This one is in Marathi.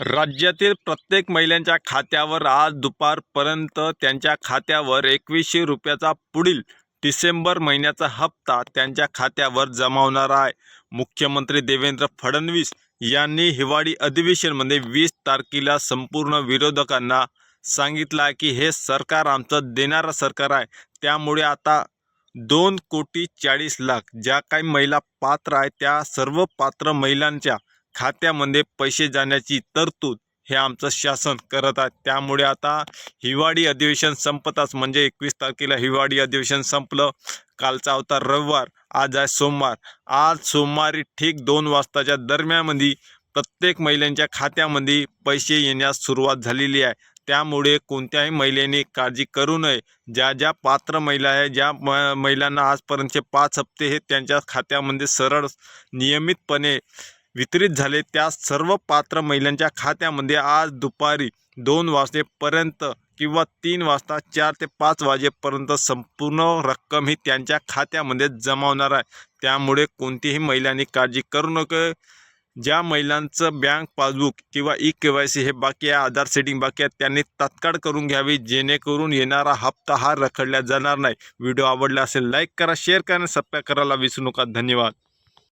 राज्यातील प्रत्येक महिलांच्या खात्यावर आज दुपारपर्यंत त्यांच्या खात्यावर एकवीसशे रुपयाचा पुढील डिसेंबर महिन्याचा हप्ता त्यांच्या खात्यावर जमा होणार आहे. मुख्यमंत्री देवेंद्र फडणवीस यांनी हिवाळी अधिवेशनमध्ये वीस तारखेला संपूर्ण विरोधकांना सांगितलं आहे की हे सरकार आमचं देणारं सरकार आहे. त्यामुळे आता दोन कोटी चाळीस लाख ज्या काही महिला पात्र आहेत त्या सर्व पात्र महिलांच्या खात्यामध्ये पैसे जाण्याची तरतूद हे आमचं शासन करत आहे. त्यामुळे आता हिवाळी अधिवेशन संपताच म्हणजे एकवीस तारखेला हिवाळी अधिवेशन संपलं. कालचा होता रविवार आज आहे सोमवार. आज सोमवारी ठीक दोन वाजताच्या दरम्यानमध्ये प्रत्येक महिलांच्या खात्यामध्ये पैसे येण्यास सुरुवात झालेली आहे. त्यामुळे कोणत्याही महिलेने काळजी करू नये. ज्या ज्या पात्र महिला आहे ज्या म महिलांना आजपर्यंतचे पाच हप्ते हे त्यांच्या खात्यामध्ये सरळ नियमितपणे वितरित झाले. त्या सर्व पात्र महिलांच्या खात्यामध्ये आज दुपारी दोन वाजेपर्यंत किंवा तीन वाजता चार ते पाच वाजेपर्यंत संपूर्ण रक्कम ही त्यांच्या खात्यामध्ये जमा होणार आहे. त्यामुळे कोणतीही महिलांनी काळजी करू नका. ज्या महिलांचं बँक पासबुक किंवा ई के वाय सी हे बाकी आहे आधार सेटिंग बाकी आहे त्यांनी तात्काळ करून घ्यावी. जेणेकरून येणारा हप्ता हा रखडला जाणार नाही. व्हिडिओ आवडला असेल लाईक करा शेअर करा आणि सबस्क्राईब करायला विसरू नका. धन्यवाद.